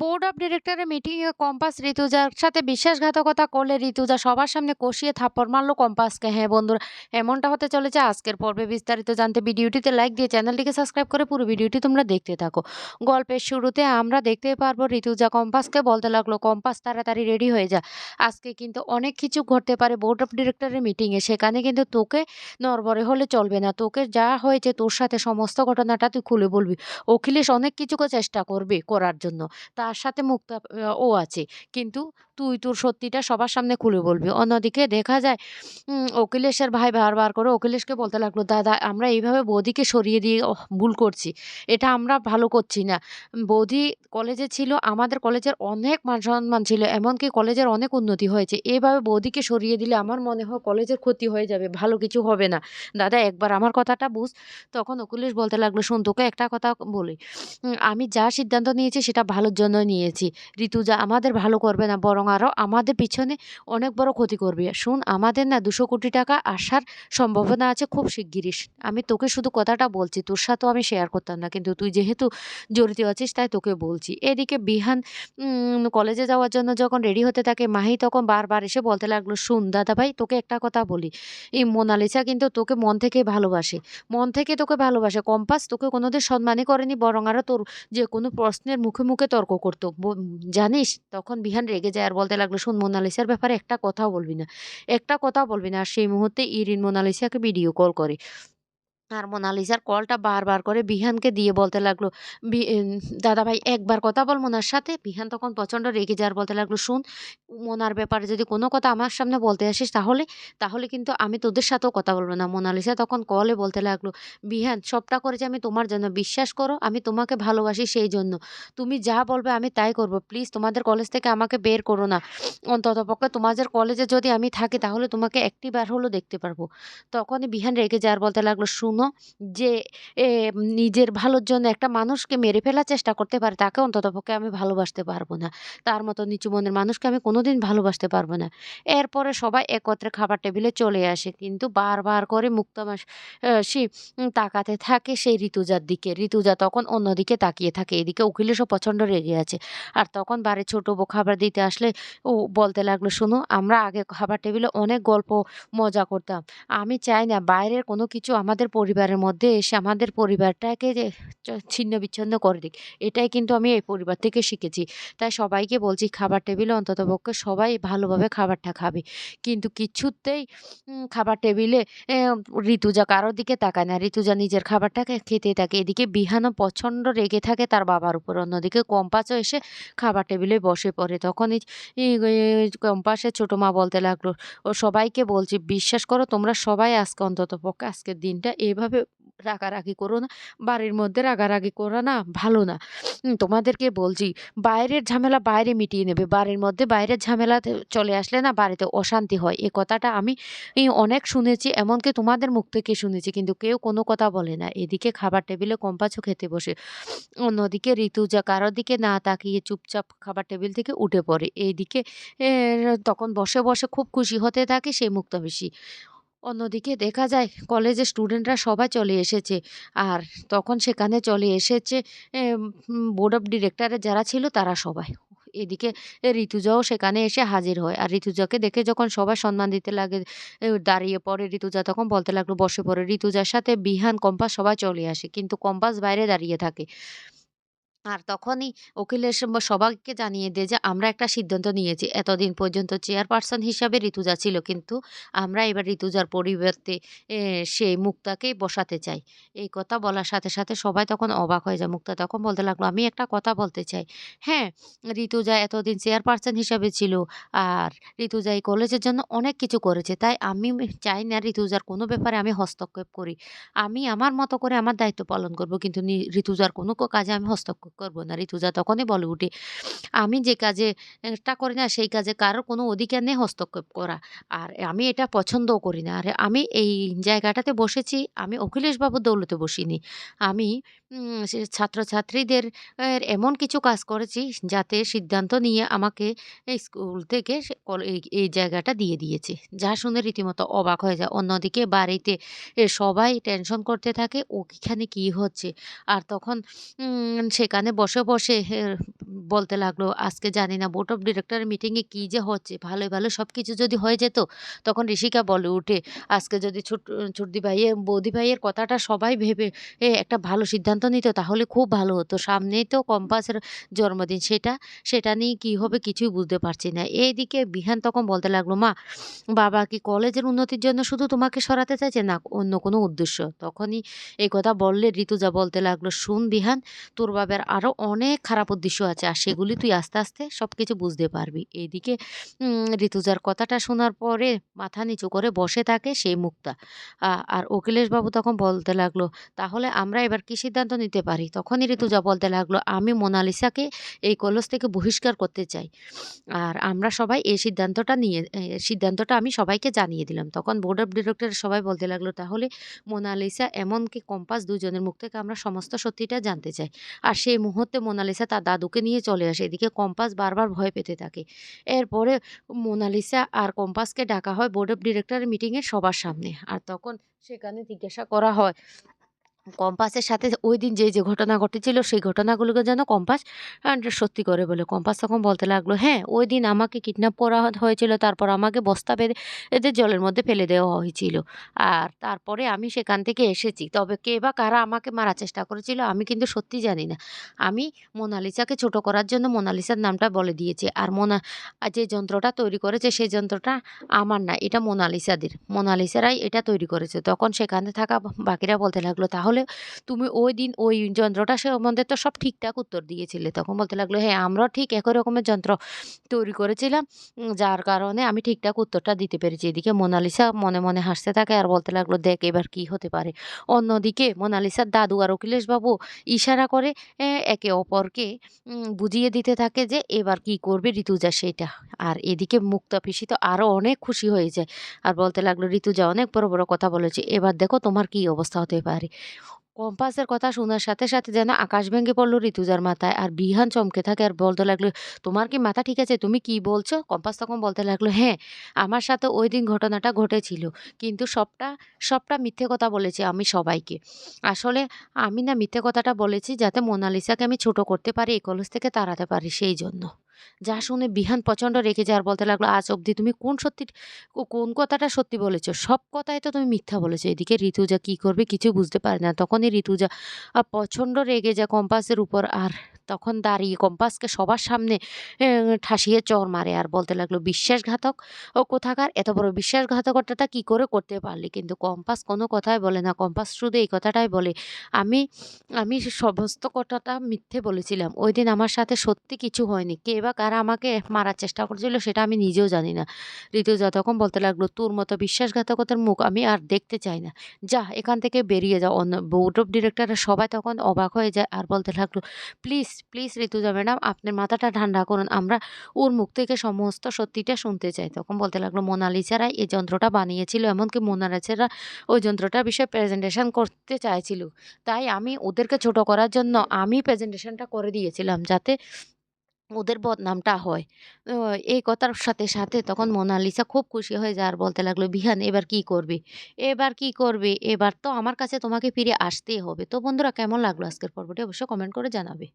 Board of ডিরেক্টরের মিটিংয়ে compass ঋতুজার সাথে বিশ্বাসঘাতকতা করলে ঋতুজা সবার সামনে কষিয়ে থাপ্পড় মারল কম্পাসকে হ্যাঁ বন্ধুরা, এমনটা হতে চলেছে আজকের পর্বে। বিস্তারিত জানতে ভিডিওটিতে লাইক দিয়ে চ্যানেলটিকে সাবস্ক্রাইব করে পুরো ভিডিওটি তোমরা দেখতে থাকো। গল্পের শুরুতে আমরা দেখতে পারব ঋতুজা কম্পাসকে বলতে লাগল কম্পাস তাড়াতাড়ি রেডি হয়ে যা। আজকে কিন্তু অনেক কিছু ঘটতে পারে বোর্ড অফ ডিরেক্টরের মিটিংয়ে সেখানে কিন্তু তোকে নরবরে হলে চলবে না। তোকে যা হয়েছে তোর সাথে সমস্ত ঘটনাটা তুই খুলে বলবি। অখিলেশ অনেক কিছু চেষ্টা করবে করার জন্য। তার সাথে মুক্তা ও আছে। কিন্তু তুই তোর সত্যিটা সবার সামনে খুলে বলবি। অন্যদিকে দেখা যায় অখিলেশের ভাই বারবার করে অখিলেশকে বলতে লাগল, দাদা, আমরা এইভাবে বৌদিকে সরিয়ে দিয়ে ভুল করছি। এটা আমরা ভালো করছি না। বৌদি কলেজে ছিল, আমাদের কলেজের অনেক মান সম্মান ছিল, এমনকি কলেজের অনেক উন্নতি হয়েছে। এভাবে বৌদিকে সরিয়ে দিলে আমার মনে হয় কলেজের ক্ষতি হয়ে যাবে, ভালো কিছু হবে না। দাদা, একবার আমার কথাটা বুঝ। তখন অখিলেশ বলতে লাগল, শোন, তোকে একটা কথা বলি। আমি যা সিদ্ধান্ত নিয়েছি, সেটা ভালোর জন্য নিয়েছি। ঋতুজা আমাদের ভালো করবে না, বরং আরও আমাদের পিছনে অনেক বড় ক্ষতি করবে। শুন, আমাদের না দুশো কোটি টাকা আসার সম্ভাবনা আছে খুব শিগগিরই। আমি তোকে শুধু কথাটা বলছি, তোর সাথেও আমি শেয়ার করতাম না, কিন্তু তুই যেহেতু জড়িত আছিস, তাই তোকে বলছি। এদিকে বিহান কলেজে যাওয়ার জন্য যখন রেডি হতে থাকে, মাহি তখন বারবার এসে বলতে লাগল, শুন দাদা ভাই তোকে একটা কথা বলি। এই মোনালিসা কিন্তু তোকে মন থেকে ভালোবাসে। মন থেকে তোকে ভালোবাসে। কম্পাস তোকে কোনোদিন সম্মানই করেনি, বরং আরও তোর যে কোনো প্রশ্নের মুখে মুখে তর্ক করতো। জানিস? তখন বিহান রেগে যায় আর বলতে লাগল, শুন মোনালিসার ব্যাপারে একটা কথাও বলবি না। একটা কথা বলবি না? আর সেই মুহূর্তে ইরিন মোনালিসাকে ভিডিও কল করে। আর মোনালিসার কলটা বারবার করে বিহানকে দিয়ে বলতে লাগল দাদা ভাই একবার কথা বল মোনার সাথে। বিহান তখন প্রচণ্ড রেগে যাওয়ার বলতে লাগল, শুন মোনার ব্যাপারে যদি কোনো কথা আমার সামনে বলতে আসিস তাহলে তাহলে কিন্তু আমি তোদের সাথেও কথা বলব না। মোনালিসা তখন কলে বলতে লাগল, বিহান, সবটা করেছি আমি তোমার জন্য বিশ্বাস করো, আমি তোমাকে ভালোবাসি সেই জন্য। তুমি যা বলবে আমি তাই করব। প্লিজ তোমাদের কলেজ থেকে আমাকে বের করো না। অন্তত পক্ষে তোমাদের কলেজে যদি আমি থাকি তাহলে তোমাকে একটি বার হলেও দেখতে পারব। তখনই বিহান রেগে যাওয়ার বলতে লাগল, শুনো যে নিজের ভালোর জন্য একটা মানুষকে মেরে ফেলার চেষ্টা করতে পারে, তাকে অন্ততপক্ষে আমি ভালোবাসতে পারব না। তার মতো নিচু মনের মানুষকে আমি কোনোদিন ভালোবাসতে পারব না। এরপরে সবাই একত্রে খাবার টেবিলে চলে আসে, কিন্তু বারবার করে মুক্তমাস তাকাতে থাকে সেই ঋতুজার দিকে। ঋতুজা তখন অন্যদিকে তাকিয়ে থাকে, এদিকে উকিলেশও প্রচণ্ড রেগে আছে। আর তখন বাড়ির ছোটো বউ খাবার দিতে আসলে ও বলতে লাগল, শোনো, আমরা আগে খাবার টেবিলে অনেক গল্প মজা করতাম। আমি চাই না বাইরের কোনো কিছু আমাদের পরিবারের মধ্যে এসে আমাদের পরিবারটাকে যে ছিন্ন বিচ্ছিন্ন করে দিক এটাই কিন্তু আমি এই পরিবার থেকে শিখেছি। তাই সবাইকে বলছি খাবার টেবিলে অন্ততপক্ষে সবাই ভালোভাবে খাবারটা খাবে। কিন্তু কিছুতেই খাবার টেবিলে এ, ঋতুজা কারোর দিকে তাকায় না। ঋতুজা নিজের খাবারটাকে খেতে থাকে। এদিকে বিহানও প্রচণ্ড রেগে থাকে তার বাবার উপর। অন্যদিকে কম্পাসও এসে খাবার টেবিলে বসে পড়ে। তখনই কম্পাসের ছোটো মা বলতে লাগল ও সবাইকে বলছি বিশ্বাস করো তোমরা সবাই আজকে অন্তত পক্ষে আজকের দিনটা এভাবে রাগারাগি করো না, বাড়ির মধ্যে রাগারাগি করো না ভালো না। তোমাদেরকে বলছি, বাইরের ঝামেলা বাইরে মিটিয়ে নেবে, বাড়ির মধ্যে বাইরের ঝামেলা চলে আসলে না বাড়িতে অশান্তি হয়। এ কথাটা আমি অনেক শুনেছি, এমনকি তোমাদের মুখ থেকে শুনেছি, কিন্তু কেউ কোনো কথা বলে না। এদিকে খাবার টেবিলে কম্পাচও খেতে বসে। অন্যদিকে ঋতুজা কারোর দিকে না তাকিয়ে চুপচাপ খাবার টেবিল থেকে উঠে পড়ে। এইদিকে তখন বসে বসে খুব খুশি হতে থাকে সেই মুক্তাবেশী অন্যদিকে দেখা যায় কলেজের স্টুডেন্টরা সবাই চলে এসেছে। আর তখন সেখানে চলে এসেছে বোর্ড অফ ডিরেক্টরের যারা ছিল তারা সবাই। এদিকে ঋতুজাও সেখানে এসে হাজির হয়। আর ঋতুজাকে দেখে যখন সবাই সম্মান দিতে লাগে দাঁড়িয়ে পড়ে, ঋতুজা তখন বলতে লাগল, বসে পড়ে। ঋতুজার সাথে বিহান, কম্পাস সবাই চলে আসে, কিন্তু কম্পাস বাইরে দাঁড়িয়ে থাকে। আর তখনই উকিলের সব- সবাইকে জানিয়ে দেয় যে, আমরা একটা সিদ্ধান্ত নিয়েছি। এতদিন পর্যন্ত চেয়ারপারসন হিসাবে ঋতুজা ছিল, কিন্তু আমরা এবার ঋতুজার পরিবর্তে সেই মুক্তাকেই বসাতে চাই। এই কথা বলার সাথে সাথে সবাই তখন অবাক হয়ে যায়। মুক্তা তখন বলতে লাগল, আমি একটা কথা বলতে চাই। হ্যাঁ ঋতুজা এতদিন চেয়ারপারসন হিসাবে ছিল আর ঋতুজা এই কলেজের জন্য অনেক কিছু করেছে। তাই আমি চাই না ঋতুজার কোনো ব্যাপারে আমি হস্তক্ষেপ করি। আমি আমার মতো করে আমার দায়িত্ব পালন করব, কিন্তু ঋতুজার কোনো কাজে আমি হস্তক্ষেপ করব। না তুজা তখনই বলে উঠে আমি যে কাজে এটা করি না, সেই কাজে কারোর কোনো অধিকার নেই হস্তক্ষেপ করা। আর আমি এটা পছন্দও করি না। আর আমি এই জায়গাটাতে বসেছি, আমি অখিলেশবাবুর দৌলতে বসিনি। আমি সে ছাত্রছাত্রীদের এমন কিছু কাজ করেছি যাতে সিদ্ধান্ত নিয়ে আমাকে স্কুল থেকে এই জায়গাটা দিয়ে দিয়েছে। যা শুনে রীতিমতো অবাক হয়ে যায়। অন্যদিকে বাড়িতে সবাই টেনশন করতে থাকে ওইখানে কি হচ্ছে? আর তখন সেখানে বসে, বসে বলতে লাগল, "আজকে জানি না বোর্ড অফ ডিরেক্টরের মিটিংয়ে কি যে হচ্ছে? ভালোই, ভালো সব কিছু যদি হয়ে যেত?" তখন ঋষিকা বলে উঠে, "আজকে যদি ছুট ছুটদি ভাইয়ের বৌদি ভাইয়ের কথাটা সবাই ভেবে একটা ভালো সিদ্ধান্ত নিত তাহলে খুব ভালো হতো। সামনেই তো কম্পাসের জন্মদিন সেটা, সেটা নিয়ে কী হবে কিছুই বুঝতে পারছি না।" এইদিকে বিহান তখন বলতে লাগল, "মা, বাবা কি কলেজের উন্নতির জন্য শুধু তোমাকে সরাতে চাইছে না অন্য কোনো উদ্দেশ্য?" তখনই এই কথা বললে ঋতুজা বলতে লাগল, শুন বিহান, তোর বাবার আরও অনেক খারাপ উদ্দেশ্য আছে। আর সেগুলি তুই আস্তে, আস্তে সব কিছু বুঝতে পারবি।" এইদিকে ঋতুজার কথাটা শোনার পরে মাথা নিচু করে বসে থাকে সেই মুক্তা। আর অখিলেশবাবু তখন বলতে লাগল, "তাহলে আমরা এবার কি সিদ্ধান্ত নিতে পারি?" তখনই ঋতুজা বলতে লাগল, "আমি মোনালিসাকে এই কলস থেকে বহিষ্কার করতে চাই। আর আমরা সবাই এই সিদ্ধান্তটা নিয়ে সিদ্ধান্তটা আমি সবাইকে জানিয়ে দিলাম।" তখন বোর্ড অফ ডিরেক্টরের সবাই বলতে লাগল, "তাহলে মোনালিসা এমনকি কম্পাস দুজনের মুখ থেকে আমরা সমস্ত সত্যিটা জানতে চাই।" আর সেই মুহূর্তে মোনালিসা তার দাদুকে নিয়ে চলে আসে। এদিকে কম্পাস বারবার ভয় পেতে থাকে। এরপরে মোনালিসা আর কম্পাসকে ডাকা হয় বোর্ড অফ ডিরেক্টরের মিটিংয়ে সবার সামনে। আর তখন সেখানে জিজ্ঞাসা করা হয় কম্পাসের সাথে ওই দিন যে, যে ঘটনা ঘটেছিল সেই ঘটনাগুলোকে যেন কম্পাস সত্যি করে বলে। কম্পাস তখন বলতে লাগল, "হ্যাঁ, ওই দিন আমাকে কিডন্যাপ করা হয়েছিল। তারপর আমাকে বস্তা বেঁধে এদের জলের মধ্যে ফেলে দেওয়া হয়েছিল। আর তারপরে আমি সেখান থেকে এসেছি। তবে কে বা কারা আমাকে মারার চেষ্টা করেছিল আমি কিন্তু সত্যি জানি না। আমি মোনালিসাকে ছোট করার জন্য মোনালিসার নামটা বলে দিয়েছি। আর মোনা যে যন্ত্রটা তৈরি করেছে সেই যন্ত্রটা আমার না, এটা মোনালিসাদের। মোনালিসারাই এটা তৈরি করেছে।" তখন সেখানে থাকা বাকিরা বলতে লাগল, "তাহলে তুমি ওইদিন ওই যন্ত্রটা সম্বন্ধে তো সব ঠিকঠাক উত্তর দিয়েছিলে।" তখন বলতে লাগল, "হ্যাঁ, আমরাও ঠিক একই রকমের যন্ত্র তৈরি করেছিলাম। যার কারণে আমি ঠিকঠাক উত্তরটা দিতে পেরেছি।" এদিকে মোনালিসা মনে, মনে হাসতে থাকে আর বলতে লাগল, "দেখ এবার কি হতে পারে?" অন্যদিকে মোনালিসার দাদু আর অখিলেশবাবু ইশারা করে একে অপরকে বুঝিয়ে দিতে থাকে যে এবার কি করবে ঋতুজা সেইটা। আর এদিকে মুক্তা পিসি তো আরও অনেক খুশি হয়ে যায়। আর বলতে লাগল, "ঋতুজা অনেক বড়, বড় কথা বলেছে। এবার দেখো তোমার কি অবস্থা হতে পারে।" কম্পাসের কথা শোনার সাথে, সাথে যেন আকাশ ভেঙে পড়ল ঋতুজার মাথায়। আর বিহান চমকে থাকে আর বলতে লাগল, "তোমার কি মাথা ঠিক আছে? তুমি কি বলছো?" কম্পাস তখন বলতে লাগল, "হ্যাঁ, আমার সাথে ওই দিন ঘটনাটা ঘটেছিল। কিন্তু সবটা, সবটা মিথ্যে কথা বলেছি আমি সবাইকে। আসলে আমি না মিথ্যে কথাটা বলেছি যাতে মোনালিসাকে আমি ছোট করতে পারি, এই কলেজ থেকে তাড়াতে পারি সেইজন্য।" যা শুনে বিহান প্রচণ্ড রেগে যায় আর বলতে লাগল, "আজ অবধি তুমি কোন সত্যি কোন কথাটা সত্যি বলেছ? সব কথাই তো তুমি মিথ্যা বলেছ এদিকে ঋতুজা কি করবে কিছু বুঝতে পারে না। তখনই ঋতুজা আ প্রচণ্ড রেগে যায় কম্পাসের উপর আর তখন দাঁড়িয়ে কম্পাসকে সবার সামনে ঠাসিয়ে চর মারে আর বলতে লাগল, "বিশ্বাসঘাতক ও কোথাকার! এত বড় বিশ্বাসঘাতকতাটা কি করে করতে পারলি?" কিন্তু কম্পাস কোনো কথাই বলে না। কম্পাস শুধু এই কথাটাই বলে, "আমি, আমি সমস্ত কথাটা মিথ্যে বলেছিলাম। ওই দিন আমার সাথে সত্যি কিছু হয়নি। কে বা কারা আমাকে মারার চেষ্টা করেছিল সেটা আমি নিজেও জানি না।" ঋতুজা তখন বলতে লাগল, "তোর মতো বিশ্বাসঘাতকতার মুখ আমি আর দেখতে চাই না। যা এখান থেকে বেরিয়ে যা।" অন্য বোর্ড অফ ডিরেক্টররা সবাই তখন অবাক হয়ে যায় আর বলতে লাগল, "প্লিজ, প্লিজ ঋতুজা ম্যাডাম আপনার মাথাটা ঠান্ডা করুন। আমরা ওর মুখ থেকে সমস্ত সত্যিটা শুনতে চাই।" তখন বলতে লাগল, "মোনালিসারাই এই যন্ত্রটা বানিয়েছিল। এমনকি মোনালিসারা ওই যন্ত্রটার বিষয়ে প্রেজেন্টেশন করতে চাইছিল। তাই আমি ওদেরকে ছোট করার জন্য আমি প্রেজেন্টেশনটা করে দিয়েছিলাম যাতে ওদের বদনামটা হয়।" এই কথার সাথে, সাথে তখন মোনালিসা খুব খুশি হয়ে যায় আর বলতে লাগল, "বিহান এবার কি করবে? এবার কি করবে? এবার তো আমার কাছে তোমাকে ফিরে আসতেই হবে।" তো বন্ধুরা কেমন লাগল আজকের পর্বটি অবশ্যই কমেন্ট করে জানাবে।